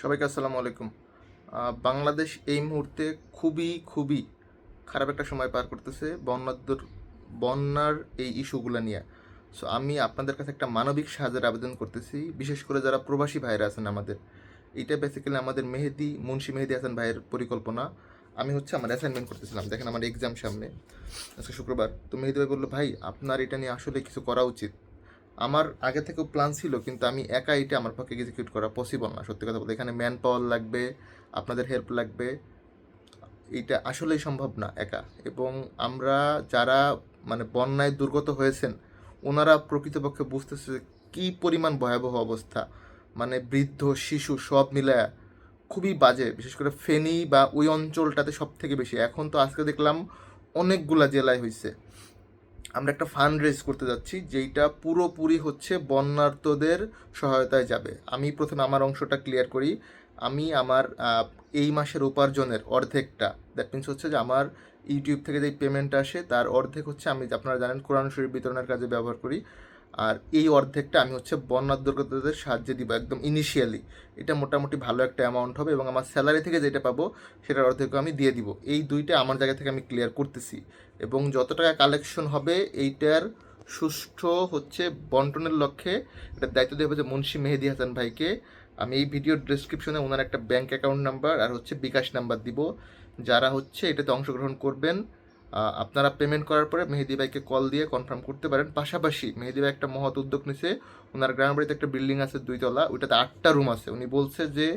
সবাইকে আসসালামু আলাইকুম। বাংলাদেশ এই মুহূর্তে খুবই খুবই খারাপ একটা সময় পার করতেছে বন্যার বন্যার এই ইস্যুগুলো নিয়ে। সো আমি আপনাদের কাছে একটা মানবিক সাহায্যের আবেদন করতেছি, বিশেষ করে যারা প্রবাসী ভাইরা আছেন আমাদের। এটা বেসিক্যালি আমাদের মেহেদি, মুন্সি মেহেদি হাসান ভাইয়ের পরিকল্পনা। আমি হচ্ছে আমার অ্যাসাইনমেন্ট করতেছিলাম, দেখেন আমার এক্সাম সামনে। আজকে শুক্রবার, তো মেহেদি ভাই বলল, ভাই, আপনার এটা নিয়ে আসলে কিছু করা উচিত। আমার আগে থেকেও প্ল্যান ছিল, কিন্তু আমি একা এটা আমার পক্ষে এক্সিকিউট করা পসিবল না। সত্যি কথা বলতে, এখানে ম্যান পাওয়ার লাগবে, আপনাদের হেল্প লাগবে। এটা আসলেই সম্ভব না একা। এবং আমরা যারা মানে বন্যায় দুর্গত হয়েছেন, ওনারা প্রকৃতপক্ষে বুঝতেছে কী পরিমাণ ভয়াবহ অবস্থা। মানে বৃদ্ধ, শিশু সব মিলায়া খুবই বাজে, বিশেষ করে ফেনী বা ওই অঞ্চলটাতে সব থেকে বেশি। এখন তো আজকে দেখলাম অনেকগুলা জেলায় হয়েছে আমরা একটা ফান্ড রেজ করতে যাচ্ছি, যেইটা পুরোপুরি হচ্ছে বন্যার্তদের সহায়তায় যাবে। আমি প্রথমে আমার অংশটা ক্লিয়ার করি। আমি আমার এই মাসের উপার্জনের অর্ধেকটা দ্যাট মিনস হচ্ছে যে আমার ইউটিউব থেকে যে পেমেন্ট আসে, তার অর্ধেক হচ্ছে আমি, আপনারা জানেন, কোরআন শরীফ বিতরণের কাজে ব্যবহার করি। আর এই অর্ধেকটা আমি হচ্ছে বন্যার দুর্গতদের সাহায্যে দিব একদম ইনিশিয়ালি এটা মোটামুটি ভালো একটা অ্যামাউন্ট হবে এবং আমার স্যালারি থেকে যেটা পাবো, সেটার অর্ধেক আমি দিয়ে দিব। এই দুইটা আমার জায়গা থেকে আমি ক্লিয়ার করতেছি। এবং যত টাকা কালেকশন হবে, এইটার সুষ্ঠু হচ্ছে বন্টনের লক্ষ্যে এটার দায়িত্ব দেওয়া হচ্ছে মুন্সি মেহেদি হাসান ভাইকে। আমি এই ভিডিওর ডিসক্রিপশনে ওনার একটা ব্যাঙ্ক অ্যাকাউন্ট নাম্বার আর হচ্ছে বিকাশ নাম্বার দিব। যারা হচ্ছে এটাতে অংশগ্রহণ করবেন আপনারা পেমেন্ট করার পরে মেহেদি ভাইকে কল দিয়ে কনফার্ম করতে পারেন। পাশাপাশি মেহেদি ভাই একটা মহৎ উদ্যোগ নিছে। ওনার গ্রামের বাড়িতে একটা বিল্ডিং আছে দুইতলা। ওইটাতে আটটা রুম আছে। উনি বলছে যে,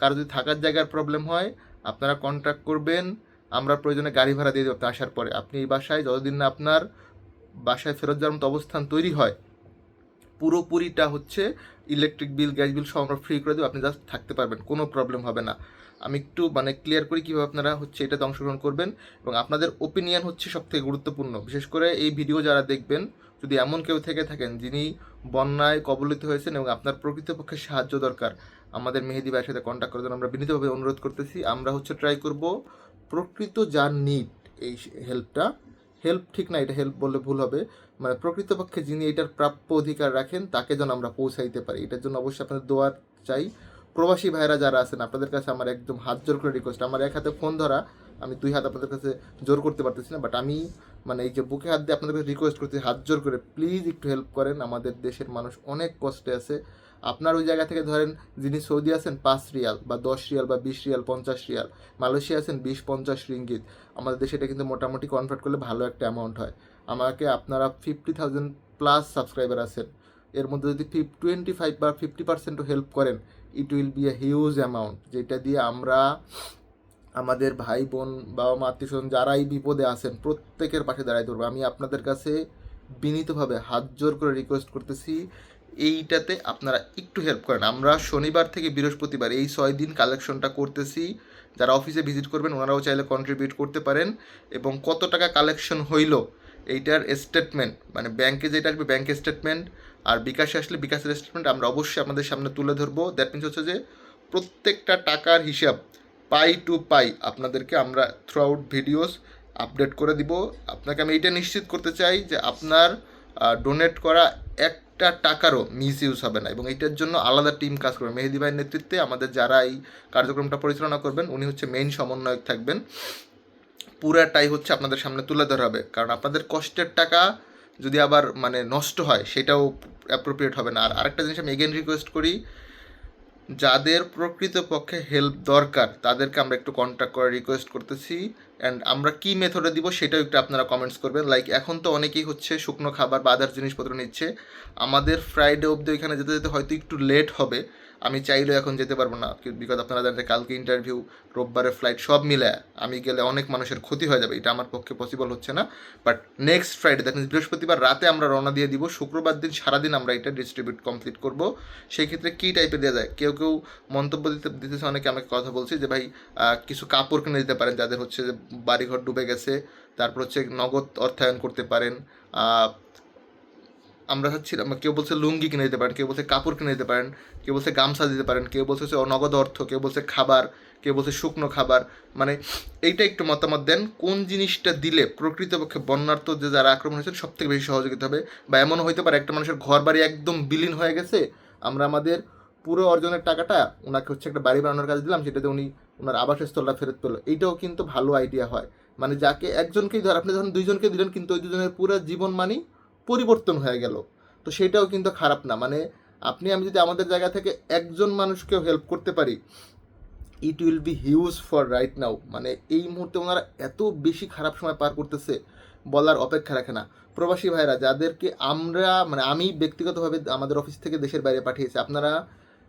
কারও যদি থাকার জায়গার প্রবলেম হয়, আপনারা কন্ট্যাক্ট করবেন। আমরা প্রয়োজনে গাড়ি ভাড়া দিয়ে দেবো আপনি আসার পরে। আপনি এই বাসায় যতদিন না আপনার বাসায় ফেরত যাওয়ার মতো অবস্থান তৈরি হয়, পুরোপুরিটা হচ্ছে ইলেকট্রিক বিল গ্যাস বিল সব আমরা ফ্রি করে দেবো। আপনি জাস্ট থাকতে পারবেন। কোনো প্রবলেম হবে না। আমি একটু মানে ক্লিয়ার করি কীভাবে আপনারা হচ্ছে এটাতে অংশগ্রহণ করবেন এবং আপনাদের ওপিনিয়ন হচ্ছে সবথেকে গুরুত্বপূর্ণ। বিশেষ করে এই ভিডিও যারা দেখবেন, যদি এমন কেউ থেকে থাকেন যিনি বন্যায় কবলিত হয়েছেন এবং আপনার প্রকৃতপক্ষে সাহায্য দরকার, আমাদের মেহেদি ভাইয়ের সাথে কন্ট্যাক্ট করার জন্য আমরা বিনীতভাবে অনুরোধ করতেছি, আমরা হচ্ছে ট্রাই করব প্রকৃত যার নিড এই হেল্পটা হেল্প ঠিক না, এটা হেল্প বললে ভুল হবে মানে প্রকৃতপক্ষে যিনি এটার প্রাপ্য অধিকার রাখেন তাকে যেন আমরা পৌঁছাইতে পারি। এটার জন্য অবশ্যই আপনাদের দোয়ার চাই। প্রবাসী ভাইরা যারা আছেন, আপনাদের কাছে আমার একদম হাত জোর করে রিকোয়েস্ট আমার এক হাতে ফোন ধরা, আমি দুই হাত আপনাদের কাছে জোর করতে পারতেছি না বাট আমি মানে এই যে বুকে হাত দিয়ে আপনাদের কাছে রিকোয়েস্ট করছি, হাত জোর করে প্লিজ একটু হেল্প করেন, আমাদের দেশের মানুষ অনেক কষ্টে আছে। আপনার ওই জায়গা থেকে ধরেন যিনি সৌদি আছেন, পাঁচ রিয়াল বা দশ রিয়াল বা বিশ রিয়াল, পঞ্চাশ রিয়াল, মালয়েশিয়া আছেন, বিশ, পঞ্চাশ রিঙ্গিত, আমাদের দেশে এটা কিন্তু মোটামুটি কনভার্ট করলে ভালো একটা অ্যামাউন্ট হয়। আমাকে আপনারা ফিফটি থাউজেন্ড প্লাস সাবস্ক্রাইবার আছেন, এর মধ্যে যদি টোয়েন্টি ফাইভ বা ফিফটি পার্সেন্টও হেল্প করেন it will be a huge amount যেটা দিয়ে আমরা আমাদের ভাই বোন, বাবা মা, আত্মীয় স্বজন যারাই বিপদে আছেন, প্রত্যেকের পাশে দাঁড়াই ধরবো। আমি আপনাদের কাছে বিনীতভাবে হাত জোর করে রিকোয়েস্ট করতেছি, এইটাতে আপনারা একটু হেল্প করেন। আমরা শনিবার থেকে বৃহস্পতিবার এই ছয় দিন কালেকশনটা করতেছি। যারা অফিসে ভিজিট করবেন, ওনারাও চাইলে কন্ট্রিবিউট করতে পারেন। এবং কত টাকা কালেকশন হইল, এইটার স্টেটমেন্ট মানে ব্যাংকে যেটা আসবে ব্যাংক স্টেটমেন্ট আর বিকাশে আসলে বিকাশের স্টেটমেন্ট আমরা অবশ্যই আপনাদের সামনে তুলে ধরবো। দ্যাট মিনস হচ্ছে যে প্রত্যেকটা টাকার হিসাব পাই টু পাই আপনাদেরকে আমরা থ্রু আউট ভিডিওস আপডেট করে দিব। আপনাকে আমি এইটা নিশ্চিত করতে চাই যে আপনার ডোনেট করা একটা টাকারও মিস ইউজ হবে না এবং এইটার জন্য আলাদা টিম কাজ করবে। মেহেদি ভাইয়ের নেতৃত্বে আমাদের যারা এই কার্যক্রমটা পরিচালনা করবেন, উনি হচ্ছে মেইন সমন্বয়ক থাকবেন। পুরাটাই হচ্ছে আপনাদের সামনে তুলে ধরা হবে। কারণ আপনাদের কষ্টের টাকা যদি আবার মানে নষ্ট হয়, সেটাও অ্যাপ্রোপ্রিয়েট হবে না। আর আরেকটা জিনিস আমি এগেন রিকোয়েস্ট করি, যাদের প্রকৃতপক্ষে হেল্প দরকার, তাদেরকে আমরা একটু কন্ট্যাক্ট করার রিকোয়েস্ট করতেছি। অ্যান্ড আমরা কী মেথডে দিব সেটাও একটু আপনারা কমেন্টস করবেন। লাইক এখন তো অনেকেই হচ্ছে শুকনো খাবার বা আদার জিনিসপত্র নিচ্ছে। আমাদের ফ্রাইডে অবধি ওইখানে যেতে যেতে হয়তো একটু লেট হবে। আমি চাইলেও এখন যেতে পারব না বিকজ আপনারা জানেন কালকে ইন্টারভিউ রোববারের ফ্লাইট সব মিলে আমি গেলে অনেক মানুষের ক্ষতি হয়ে যাবে, এটা আমার পক্ষে পসিবল হচ্ছে না। বাট নেক্সট ফ্রাইডে দেখেন, বৃহস্পতিবার রাতে আমরা রওনা দিয়ে দিব, শুক্রবার দিন সারাদিন আমরা এটা ডিস্ট্রিবিউট কমপ্লিট করব। সেই ক্ষেত্রে কী টাইপের দেওয়া যায়? কেউ কেউ মন্তব্য দিতে দিতেছে, অনেকে আমাকে কথা বলছে যে, ভাই কিছু কাপড় কিনে দিতে পারেন, যাদের হচ্ছে বাড়িঘর ডুবে গেছে, তারপর হচ্ছে নগদ অর্থায়ন করতে পারেন। আমরা হচ্ছি কেউ বলছে লুঙ্গি কিনে দিতে পারেন, কেউ বলছে কাপড় কিনে দিতে পারেন, কেউ বলছে গামছা দিতে পারেন, কেউ বলছে হচ্ছে নগদ অর্থ, কেউ বলছে খাবার, কেউ বলছে শুকনো খাবার। মানে এইটা একটু মতামত দেন, কোন জিনিসটা দিলে প্রকৃতপক্ষে বন্যার্থ যে যারা আক্রমণ হয়েছে সব থেকে বেশি সহযোগিতা হবে? বা এমনও হতে পারে একটা মানুষের ঘর বাড়ি একদম বিলীন হয়ে গেছে, আমরা আমাদের পুরো অর্জনের টাকাটা ওনাকে হচ্ছে একটা বাড়ি বানানোর কাজে দিলাম, সেটাতে উনি ওনার আবাসস্থলটা ফেরত পেল। এইটাও কিন্তু ভালো আইডিয়া হয়। মানে যাকে একজনকেই ধর, আপনি যখন দুইজনকে দিলেন, কিন্তু ওই দুজনের পুরো জীবন মানি পরিবর্তন হয়ে গেল। তো সেটাও কিন্তু খারাপ না। মানে আপনি, আমি যদি আমাদের জায়গা থেকে একজন মানুষকেও হেল্প করতে পারি it will be huge for right now মানে এই মুহূর্তে ওনারা এত বেশি খারাপ সময় পার করতেছে, বলার অপেক্ষা রাখে না। প্রবাসী ভাইরা, যাদেরকে আমরা মানে আমি ব্যক্তিগতভাবে আমাদের অফিস থেকে দেশের বাইরে পাঠিয়েছি, আপনারা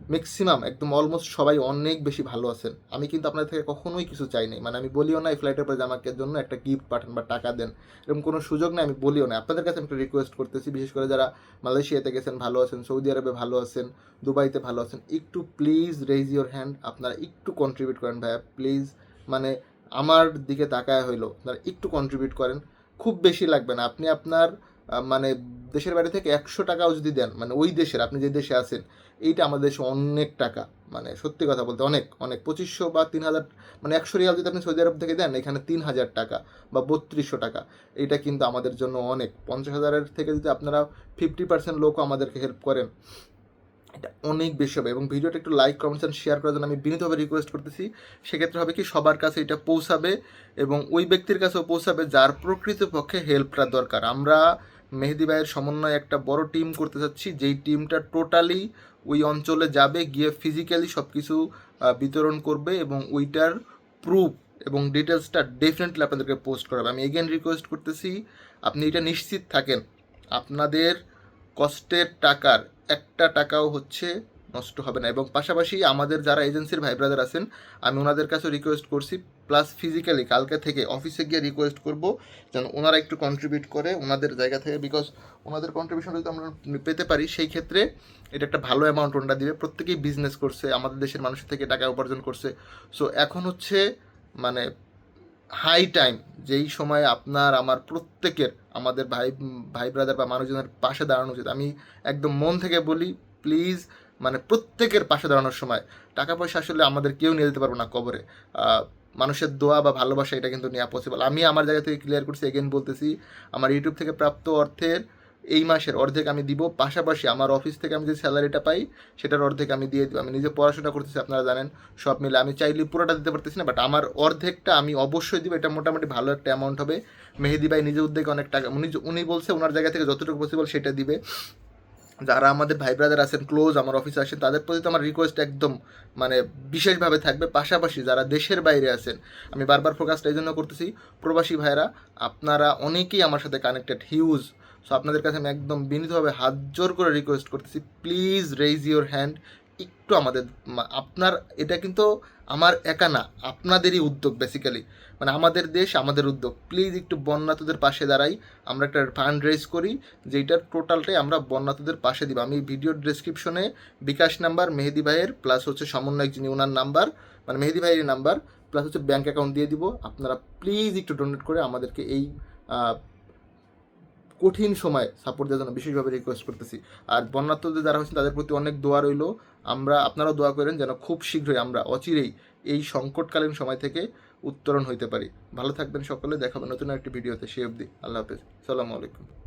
ম্যাক্সিমাম একদম অলমোস্ট সবাই অনেক বেশি ভালো আছেন। আমি কিন্তু আপনাদের থেকে কখনোই কিছু চাই নাই। মানে আমি বলিও না এই ফ্লাইটের পরে আমাকে জন্য একটা গিফট পাঠান বা টাকা দেন। এরকম কোনো সুযোগ নেই, আমি বলিও না। আপনাদের কাছে আমি একটা রিকোয়েস্ট করতেছি, বিশেষ করে যারা মালয়েশিয়াতে গেছেন, ভালো আছেন, সৌদি আরবে ভালো আছেন, দুবাইতে ভালো আছেন, একটু প্লিজ রেইজ ইওর হ্যান্ড আপনারা একটু কন্ট্রিবিউট করেন ভাইয়া। প্লিজ মানে আমার দিকে তাকায় হইল। আপনারা একটু কন্ট্রিবিউট করেন। খুব বেশি লাগবে না। আপনি আপনার মানে দেশের বাইরে থেকে একশো টাকাও যদি দেন মানে ওই দেশের, আপনি যে দেশে আছেন, এইটা আমাদের দেশে অনেক টাকা মানে সত্যি কথা বলতে অনেক অনেক। পঁচিশশো বা তিন হাজার মানে একশো রিয়াল যদি আপনি সৌদি আরব থেকে দেন, এখানে তিন হাজার টাকা বা বত্রিশশো টাকা। এইটা কিন্তু আমাদের জন্য অনেক। পঞ্চাশ হাজারের থেকে যদি আপনারা ফিফটি পার্সেন্ট লোকও আমাদেরকে হেল্প করেন, এটা অনেক বেশি হবে। এবং ভিডিওটা একটু লাইক কমেন্টস অ্যান্ড শেয়ার করার জন্য আমি বিনীতভাবে রিকোয়েস্ট করতেছি। সেক্ষেত্রে হবে কি, সবার কাছে এটা পৌঁছাবে এবং ওই ব্যক্তির কাছেও পৌঁছাবে যার প্রকৃতপক্ষে হেল্পটা দরকার। আমরা মেহেদি ভাইয়ের সমন্বয়ে একটা বড় টিম করতে চাচ্ছি যেই টিমটা টোটালি ওই অঞ্চলে যাবে, গিয়ে ফিজিক্যালি সব কিছু বিতরণ করবে এবং ওইটার প্রুফ এবং ডিটেলসটা ডেফিনেটলি আপনাদেরকে পোস্ট করাবে। আমি এগেন রিকোয়েস্ট করতেছি, আপনি এটা নিশ্চিত থাকেন, আপনাদের কষ্টের টাকার একটা টাকাও হচ্ছে নষ্ট হবে না। এবং পাশাপাশি আমাদের যারা এজেন্সির ভাই ব্রাদার আছেন, আমি ওনাদের কাছে রিকোয়েস্ট করছি প্লাস ফিজিক্যালি কালকে থেকে অফিসে গিয়ে রিকোয়েস্ট করব, যেন ওনারা একটু কন্ট্রিবিউট করে ওনাদের জায়গা থেকে বিকজ ওনাদের কন্ট্রিবিউশন যদি আমরা পেতে পারি, সেই ক্ষেত্রে এটা একটা ভালো অ্যামাউন্ট ওনারা দিবে। প্রত্যেকেই বিজনেস করছে, আমাদের দেশের মানুষের থেকে টাকা উপার্জন করছে। সো এখন হচ্ছে মানে হাই টাইম যেই সময় আপনার, আমার প্রত্যেকের, আমাদের ভাই ভাই ব্রাদার বা মানুষজনের পাশে দাঁড়ানো উচিত। আমি একদম মন থেকে বলি প্লিজ মানে প্রত্যেকের পাশে দাঁড়ানোর সময় টাকা পয়সা আসলে আমাদের কেউ নিয়ে যেতে পারব না কবরে। মানুষের দোয়া বা ভালোবাসা এটা কিন্তু নেওয়া পসিবল আমি আমার জায়গা থেকে ক্লিয়ার করছি এগেন বলতেছি, আমার ইউটিউব থেকে প্রাপ্ত অর্থের এই মাসের অর্ধেক আমি দিব, পাশাপাশি আমার অফিস থেকে আমি যে স্যালারিটা পাই, সেটার অর্ধেক আমি দিয়ে দিব। আমি নিজে পড়াশোনা করতেছি, আপনারা জানেন, সব মিলে। আমি চাইলে পুরোটা দিতে পারতেছি না বাট আমার অর্ধেকটা আমি অবশ্যই দিব। এটা মোটামুটি ভালো একটা অ্যামাউন্ট হবে। মেহেদি ভাই উদ্যোগে অনেক টাকা, উনি উনি বলছে ওনার জায়গা থেকে যতটুকু পসিবল সেটা দিবে। যারা আমাদের ভাই ব্রাদার আছেন ক্লোজ আমার অফিসে আসেন, তাদের প্রতি তো আমার রিকোয়েস্ট একদম মানে বিশেষভাবে থাকবে। পাশাপাশি যারা দেশের বাইরে আছেন, আমি বারবার ফোকাসটা এই জন্য করতেছি, প্রবাসী ভাইরা আপনারা অনেকেই আমার সাথে কানেক্টেড হিউজ সো আপনাদের কাছে আমি একদম বিনীতভাবে হাত জোর করে রিকোয়েস্ট করতেছি প্লিজ রেইজ ইউর হ্যান্ড একটু আমাদের আপনার, এটা কিন্তু আমার একা না, আপনাদেরই উদ্যোগ বেসিক্যালি মানে আমাদের দেশ, আমাদের উদ্যোগ। প্লিজ একটু বন্যাতদের পাশে দাঁড়াই। আমরা একটা ফান্ড রেজ করি যেটার টোটালটাই আমরা বন্যাতদের পাশে দিব। আমি ভিডিওর ডেসক্রিপশনে বিকাশ নাম্বার, মেহেদি ভাইয়ের প্লাস হচ্ছে সমন্বয়ক যিনি ওনার নাম্বার মানে মেহেদি ভাইয়ের নাম্বার প্লাস হচ্ছে ব্যাঙ্ক অ্যাকাউন্ট দিয়ে দিব। আপনারা প্লিজ একটু ডোনেট করে আমাদেরকে এই কঠিন সময় সাপোর্ট দেওয়ার জন্য বিশেষভাবে রিকোয়েস্ট করতেছি। আর বন্যাত্মদের যারা হচ্ছেন তাদের প্রতি অনেক দোয়া রইল। আমরা, আপনারাও দোয়া করেন যেন খুব শীঘ্রই আমরা অচিরেই এই সংকটকালীন সময় থেকে উত্তরণ হইতে পারি। ভালো থাকবেন সকলে দেখাবেন নতুন একটি ভিডিওতে সে অবধি আল্লাহ হাফেজ। সালামু আলাইকুম।